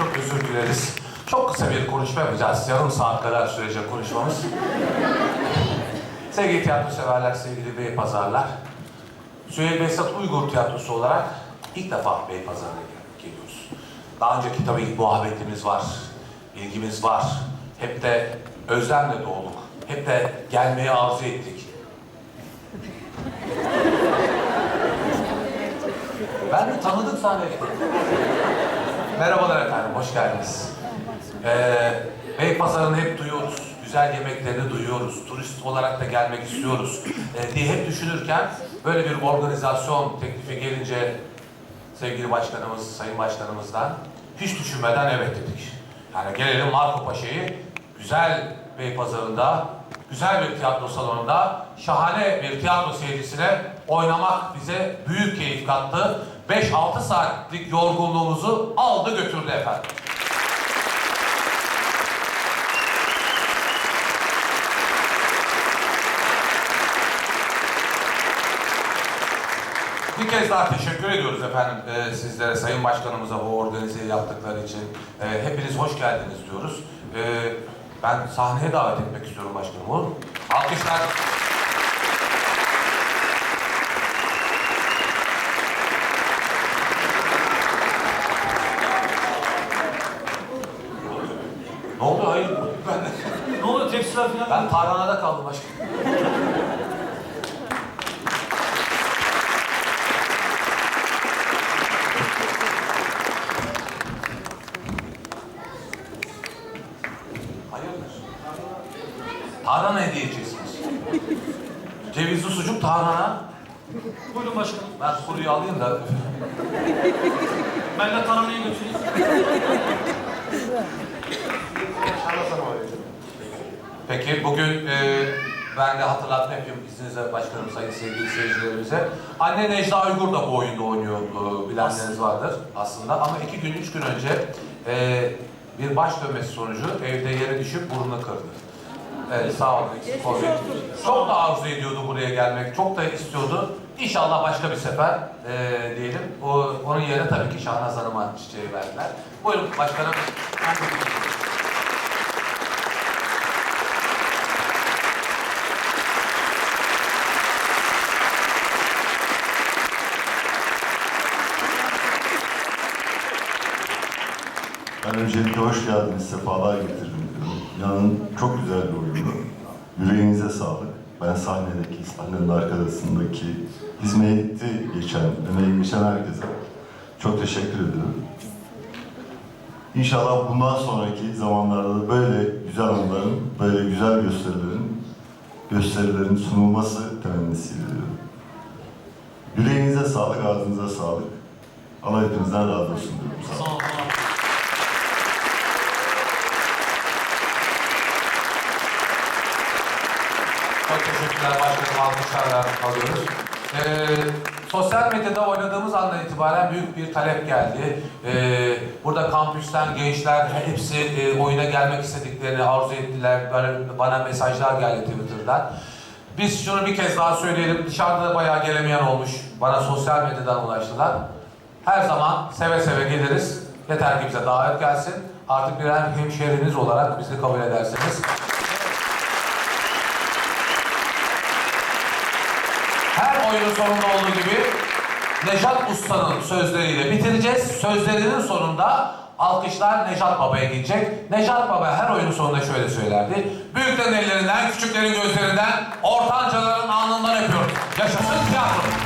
çok özür dileriz. Çok kısa bir konuşma yapacağız. Yarım saat kadar sürecek konuşmamız. sevgili tiyatro severler, sevgili bey pazarlar. Süheyl Behzat Uygur Tiyatrosu olarak ilk defa Beypazarı'na gel- geliyoruz. Daha önceki tabii ki muhabbetimiz var, ilgimiz var. Hep de özlemle doğduk. Hep de gelmeyi arzu ettik. Ben de tanıdık zannettim. Merhabalar efendim, hoş geldiniz. Ee, Beypazarı'nı hep duyuyoruz, güzel yemeklerini duyuyoruz, turist olarak da gelmek istiyoruz ee, diye hep düşünürken böyle bir organizasyon teklifi gelince sevgili başkanımız, sayın başkanımızdan hiç düşünmeden evet dedik. Yani gelelim Marco Paşa'yı güzel Beypazarı'nda, güzel bir tiyatro salonunda, şahane bir tiyatro seyircisine oynamak bize büyük keyif kattı. 5-6 saatlik yorgunluğumuzu aldı götürdü efendim. Bir kez daha teşekkür ediyoruz efendim e, sizlere, Sayın Başkanımıza bu organizeyi yaptıkları için. E, hepiniz hoş geldiniz diyoruz. E, ben sahneye davet etmek istiyorum başkanım. Olur mu? Alkışlar. Ben tarhanada kaldım başkanım. Hayırdır? Tarhana hediye edeceksiniz. Cevizli sucuk tarhana. Buyurun başkanım. Ben kuruyu alayım da. Ben de taranayı götüreyim. Peki bugün e, ben de hatırlatma yapayım izninizle başkanım sayın sevgili seyircilerimize. Anne Necla Uygur da bu oyunda oynuyor e, bilenleriniz vardır aslında ama iki gün üç gün önce e, bir baş dönmesi sonucu evde yere düşüp burnunu kırdı. Evet sağ olun. eksik olmayın. Çok da arzu ediyordu buraya gelmek. Çok da istiyordu. İnşallah başka bir sefer e, diyelim. O, onun yerine tabii ki Şahnaz Hanım'a çiçeği verdiler. Buyurun başkanım. Öncelikle hoş geldiniz, sefalar getirdim diyorum. İnanın çok güzel bir oyundu. Yüreğinize sağlık. Ben sahnedeki, sahnenin arkasındaki hizmeti geçen, emeği geçen herkese çok teşekkür ediyorum. İnşallah bundan sonraki zamanlarda da böyle güzel anıların, böyle güzel gösterilerin, gösterilerin sunulması temennisiyle diyorum. Yüreğinize sağlık, ağzınıza sağlık. Allah hepinizden razı olsun diyorum. Sağ olun. Sağ olun. Çok teşekkürler başkanım. Alkışlarla alıyoruz. Ee, sosyal medyada oynadığımız andan itibaren büyük bir talep geldi. Ee, burada kampüsten gençler hepsi e, oyuna gelmek istediklerini arzu ettiler. Bana, bana mesajlar geldi Twitter'dan. Biz şunu bir kez daha söyleyelim. Dışarıda da bayağı gelemeyen olmuş. Bana sosyal medyadan ulaştılar. Her zaman seve seve geliriz. Yeter ki bize davet gelsin. Artık birer hemşehriniz olarak bizi kabul ederseniz. Oyunun sonunda olduğu gibi Nejat Usta'nın sözleriyle bitireceğiz. Sözlerinin sonunda alkışlar Nejat Baba'ya gidecek. Nejat Baba her oyunun sonunda şöyle söylerdi. Büyüklerin ellerinden, küçüklerin gözlerinden, ortancaların alnından öpüyoruz. Yaşasın tiyatro.